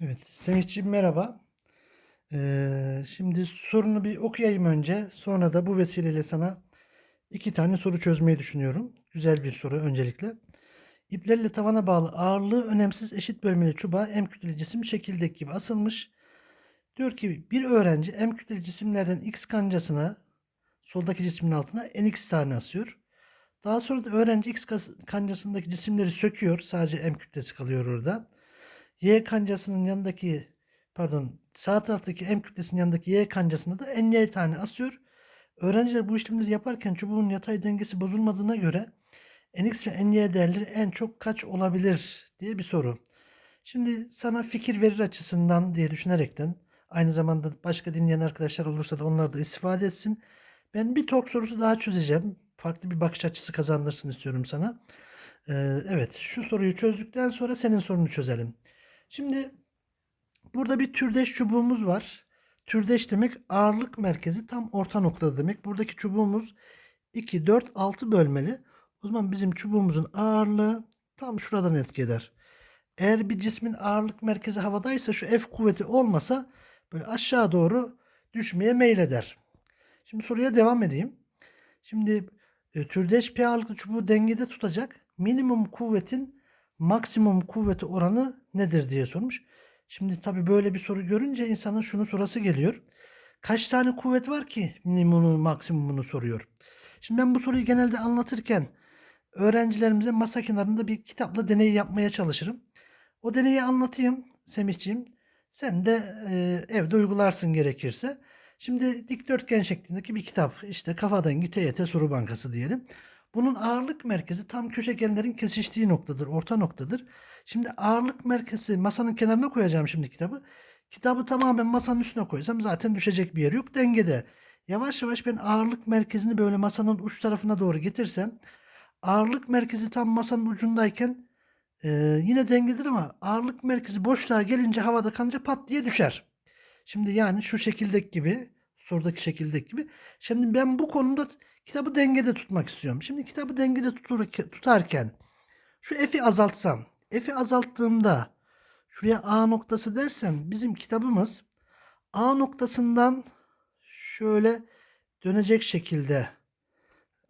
Evet, Semihciğim merhaba. Ee, şimdi sorunu bir okuyayım önce. Sonra da bu vesileyle sana iki tane soru çözmeyi düşünüyorum. Güzel bir soru öncelikle. İplerle tavana bağlı ağırlığı önemsiz eşit bölmeli çubuğa M kütleli cisim şekildeki gibi asılmış. Diyor ki bir öğrenci M kütleli cisimlerden X kancasına soldaki cismin altına NX tane asıyor. Daha sonra da öğrenci X kancasındaki cisimleri söküyor. Sadece M kütlesi kalıyor orada. Y kancasının yanındaki pardon sağ taraftaki M kütlesinin yanındaki Y kancasına da NY tane asıyor. Öğrenciler bu işlemleri yaparken çubuğun yatay dengesi bozulmadığına göre NX ve NY değerleri en çok kaç olabilir diye bir soru. Şimdi sana fikir verir açısından diye düşünerekten aynı zamanda başka dinleyen arkadaşlar olursa da onlar da istifade etsin. Ben bir tork sorusu daha çözeceğim. Farklı bir bakış açısı kazandırsın istiyorum sana. Ee, evet şu soruyu çözdükten sonra senin sorunu çözelim. Şimdi burada bir türdeş çubuğumuz var. Türdeş demek ağırlık merkezi tam orta noktada demek. Buradaki çubuğumuz 2, 4, 6 bölmeli. O zaman bizim çubuğumuzun ağırlığı tam şuradan etki eder. Eğer bir cismin ağırlık merkezi havadaysa şu F kuvveti olmasa böyle aşağı doğru düşmeye meyleder. Şimdi soruya devam edeyim. Şimdi e, türdeş P ağırlıklı çubuğu dengede tutacak minimum kuvvetin maksimum kuvveti oranı nedir diye sormuş. Şimdi tabii böyle bir soru görünce insanın şunu sorası geliyor. Kaç tane kuvvet var ki minimumunu maksimumunu soruyor. Şimdi ben bu soruyu genelde anlatırken öğrencilerimize masa kenarında bir kitapla deney yapmaya çalışırım. O deneyi anlatayım Semihciğim. Sen de e, evde uygularsın gerekirse. Şimdi dikdörtgen şeklindeki bir kitap. İşte Kafa Dengi TYT Soru Bankası diyelim. Bunun ağırlık merkezi tam köşegenlerin kesiştiği noktadır, orta noktadır. Şimdi ağırlık merkezi masanın kenarına koyacağım şimdi kitabı. Kitabı tamamen masanın üstüne koysam zaten düşecek bir yer yok. Dengede. Yavaş yavaş ben ağırlık merkezini böyle masanın uç tarafına doğru getirsem ağırlık merkezi tam masanın ucundayken e, yine dengedir ama ağırlık merkezi boşluğa gelince havada kalınca pat diye düşer. Şimdi yani şu şekildeki gibi sorudaki şekildeki gibi. Şimdi ben bu konuda kitabı dengede tutmak istiyorum. Şimdi kitabı dengede tutur, tutarken şu F'i azaltsam. F'i azalttığımda şuraya A noktası dersem bizim kitabımız A noktasından şöyle dönecek şekilde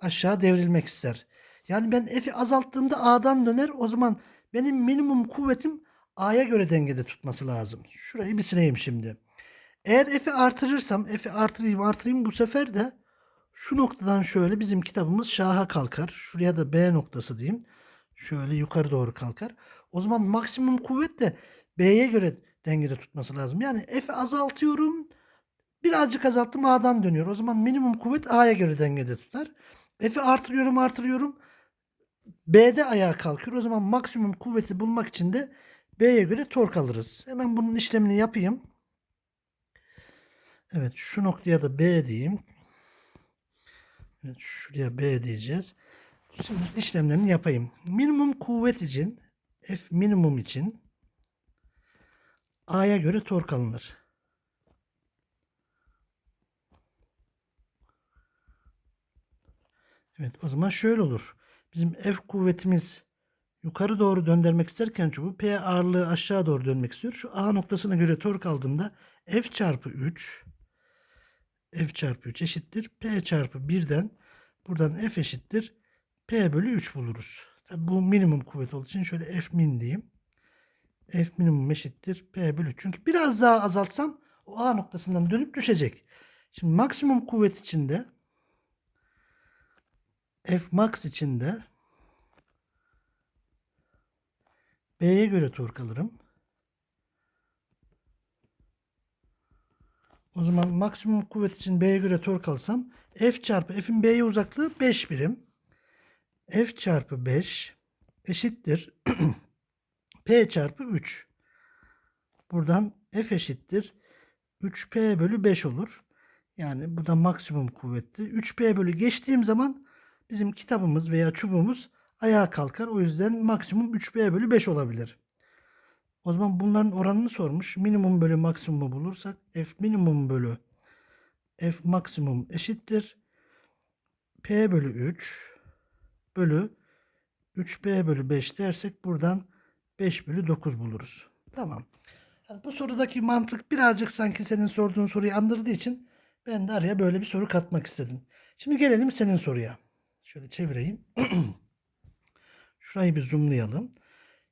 aşağı devrilmek ister. Yani ben F'i azalttığımda A'dan döner. O zaman benim minimum kuvvetim A'ya göre dengede tutması lazım. Şurayı bir sileyim şimdi. Eğer F'i artırırsam, F'i artırayım artırayım bu sefer de şu noktadan şöyle bizim kitabımız şaha kalkar. Şuraya da B noktası diyeyim. Şöyle yukarı doğru kalkar. O zaman maksimum kuvvet de B'ye göre dengede tutması lazım. Yani F'i azaltıyorum. Birazcık azalttım A'dan dönüyor. O zaman minimum kuvvet A'ya göre dengede tutar. F'i artırıyorum artırıyorum. B'de ayağa kalkıyor. O zaman maksimum kuvveti bulmak için de B'ye göre tork alırız. Hemen bunun işlemini yapayım. Evet şu noktaya da B diyeyim. Evet, şuraya B diyeceğiz. Şimdi işlemlerini yapayım. Minimum kuvvet için F minimum için A'ya göre tork alınır. Evet o zaman şöyle olur. Bizim F kuvvetimiz yukarı doğru döndürmek isterken çubuğu P ağırlığı aşağı doğru dönmek istiyor. Şu A noktasına göre tork aldığımda F çarpı 3 F çarpı 3 eşittir. P çarpı 1'den buradan F eşittir. P bölü 3 buluruz. Tabi bu minimum kuvvet olduğu için şöyle F min diyeyim. F minimum eşittir. P bölü 3. Çünkü biraz daha azaltsam o A noktasından dönüp düşecek. Şimdi maksimum kuvvet içinde F max içinde B'ye göre tork alırım. O zaman maksimum kuvvet için B'ye göre tork alsam F çarpı F'in B'ye uzaklığı 5 birim. F çarpı 5 eşittir. P çarpı 3. Buradan F eşittir. 3P bölü 5 olur. Yani bu da maksimum kuvvetti. 3P bölü geçtiğim zaman bizim kitabımız veya çubuğumuz ayağa kalkar. O yüzden maksimum 3P bölü 5 olabilir. O zaman bunların oranını sormuş. Minimum bölü maksimumu bulursak F minimum bölü F maksimum eşittir. P bölü 3 bölü 3P bölü 5 dersek buradan 5 bölü 9 buluruz. Tamam. Yani bu sorudaki mantık birazcık sanki senin sorduğun soruyu andırdığı için ben de araya böyle bir soru katmak istedim. Şimdi gelelim senin soruya. Şöyle çevireyim. Şurayı bir zoomlayalım.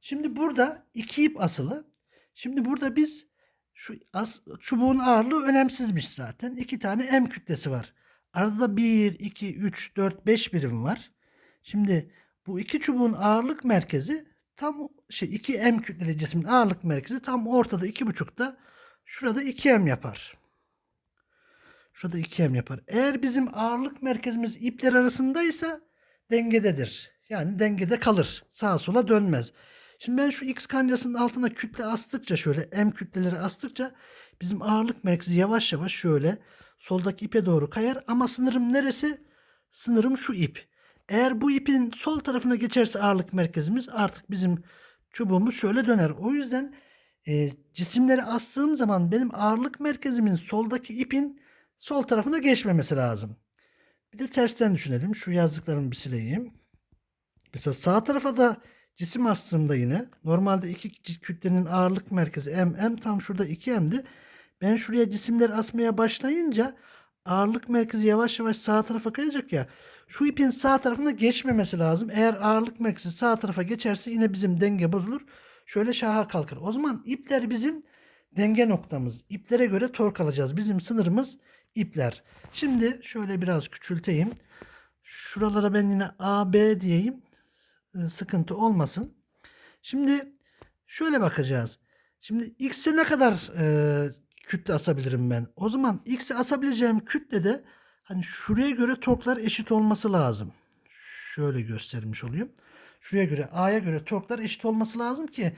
Şimdi burada iki ip asılı. Şimdi burada biz şu as, çubuğun ağırlığı önemsizmiş zaten. İki tane M kütlesi var. Arada da 1, 2, 3, 4, 5 birim var. Şimdi bu iki çubuğun ağırlık merkezi tam şey 2 M kütleli cismin ağırlık merkezi tam ortada 2,5'da şurada 2 M yapar. Şurada 2 M yapar. Eğer bizim ağırlık merkezimiz ipler arasındaysa dengededir. Yani dengede kalır. Sağa sola dönmez. Şimdi ben şu X kancasının altına kütle astıkça şöyle M kütleleri astıkça bizim ağırlık merkezi yavaş yavaş şöyle soldaki ipe doğru kayar. Ama sınırım neresi? Sınırım şu ip. Eğer bu ipin sol tarafına geçerse ağırlık merkezimiz artık bizim çubuğumuz şöyle döner. O yüzden e, cisimleri astığım zaman benim ağırlık merkezimin soldaki ipin sol tarafına geçmemesi lazım. Bir de tersten düşünelim. Şu yazdıklarımı bir sileyim. Mesela sağ tarafa da cisim astığımda yine normalde iki kütlenin ağırlık merkezi M, M tam şurada 2M'di. Ben şuraya cisimleri asmaya başlayınca ağırlık merkezi yavaş yavaş sağ tarafa kayacak ya. Şu ipin sağ tarafına geçmemesi lazım. Eğer ağırlık merkezi sağ tarafa geçerse yine bizim denge bozulur. Şöyle şaha kalkar. O zaman ipler bizim denge noktamız. İplere göre tork alacağız. Bizim sınırımız ipler. Şimdi şöyle biraz küçülteyim. Şuralara ben yine A, B diyeyim. Ee, Sıkıntı olmasın. Şimdi şöyle bakacağız. Şimdi X'e ne kadar e, kütle asabilirim ben? O zaman X'e asabileceğim kütlede hani şuraya göre torklar eşit olması lazım. Şöyle göstermiş olayım. Şuraya göre A'ya göre torklar eşit olması lazım ki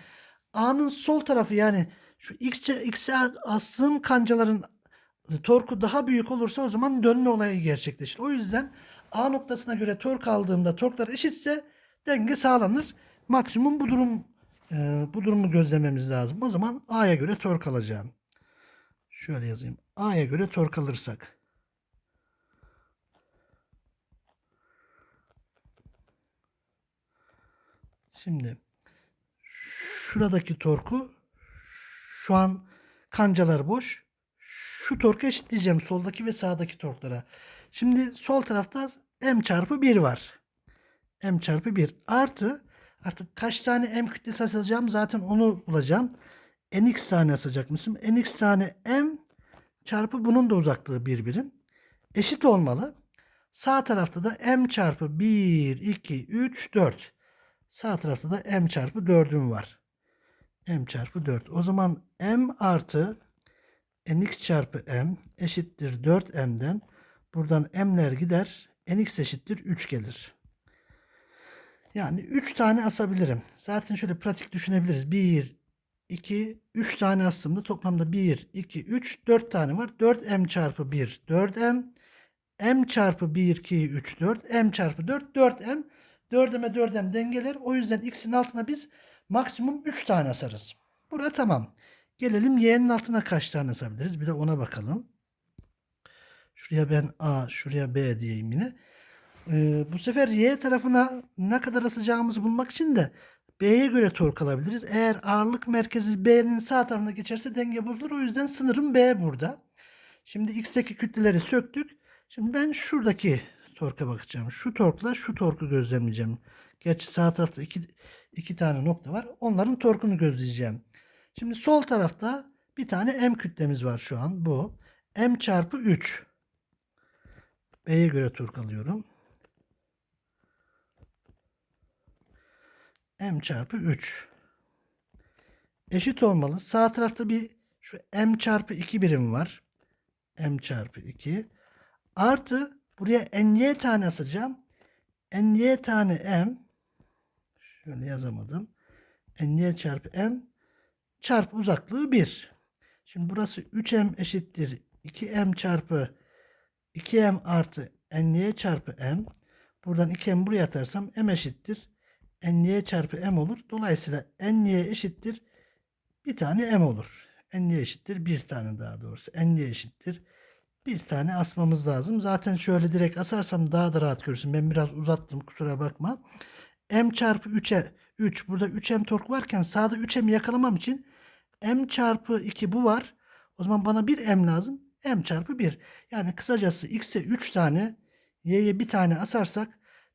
A'nın sol tarafı yani şu X'e X'e astığım kancaların torku daha büyük olursa o zaman dönme olayı gerçekleşir. O yüzden A noktasına göre tork aldığımda torklar eşitse denge sağlanır. Maksimum bu durum e, bu durumu gözlememiz lazım. O zaman A'ya göre tork alacağım. Şöyle yazayım. A'ya göre tork alırsak. Şimdi şuradaki torku şu an kancalar boş. Şu torku eşitleyeceğim soldaki ve sağdaki torklara. Şimdi sol tarafta m çarpı 1 var. M çarpı 1 artı artık kaç tane m kütlesi asacağım zaten onu bulacağım. nx tane asacakmışım. nx tane m çarpı bunun da uzaklığı bir birim. Eşit olmalı. Sağ tarafta da m çarpı 1, 2, 3, 4. Sağ tarafta da m çarpı 4'üm var. m çarpı 4. O zaman m artı nx çarpı m eşittir 4m'den. Buradan m'ler gider. nx eşittir 3 gelir. Yani 3 tane asabilirim. Zaten şöyle pratik düşünebiliriz. 1, 2, 3 tane astığımda toplamda 1, 2, 3, 4 tane var. 4m çarpı 1, 4m. m çarpı 1, 2, 3, 4. m çarpı 4, 4m. 4m'e 4m dengeler. O yüzden x'in altına biz maksimum 3 tane asarız. Bura tamam. Gelelim y'nin altına kaç tane asabiliriz? Bir de ona bakalım. Şuraya ben a, şuraya b diyeyim yine. Ee, bu sefer y tarafına ne kadar asacağımızı bulmak için de B'ye göre tork alabiliriz. Eğer ağırlık merkezi B'nin sağ tarafına geçerse denge bozulur. O yüzden sınırım B burada. Şimdi X'teki kütleleri söktük. Şimdi ben şuradaki torka bakacağım. Şu torkla şu torku gözlemleyeceğim. Gerçi sağ tarafta iki, iki tane nokta var. Onların torkunu gözleyeceğim. Şimdi sol tarafta bir tane M kütlemiz var şu an. Bu. M çarpı 3. B'ye göre tork alıyorum. M çarpı 3 eşit olmalı. Sağ tarafta bir şu m çarpı 2 birim var. m çarpı 2 artı buraya ny tane asacağım. ny tane m şöyle yazamadım. ny çarpı m çarpı uzaklığı 1. Şimdi burası 3m eşittir 2m çarpı 2m artı ny çarpı m. Buradan 2m buraya atarsam m eşittir ny çarpı m olur. Dolayısıyla ny eşittir bir tane m olur. ny eşittir bir tane daha doğrusu. ny eşittir bir tane asmamız lazım. Zaten şöyle direkt asarsam daha da rahat görürsün. Ben biraz uzattım kusura bakma. m çarpı 3'e 3 burada 3m tork varken sağda 3m'i yakalamam için m çarpı 2 bu var. O zaman bana bir m lazım. m çarpı 1. Yani kısacası x'e 3 tane, y'ye bir tane asarsak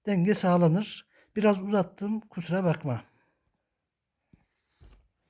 denge sağlanır. Biraz uzattım kusura bakma.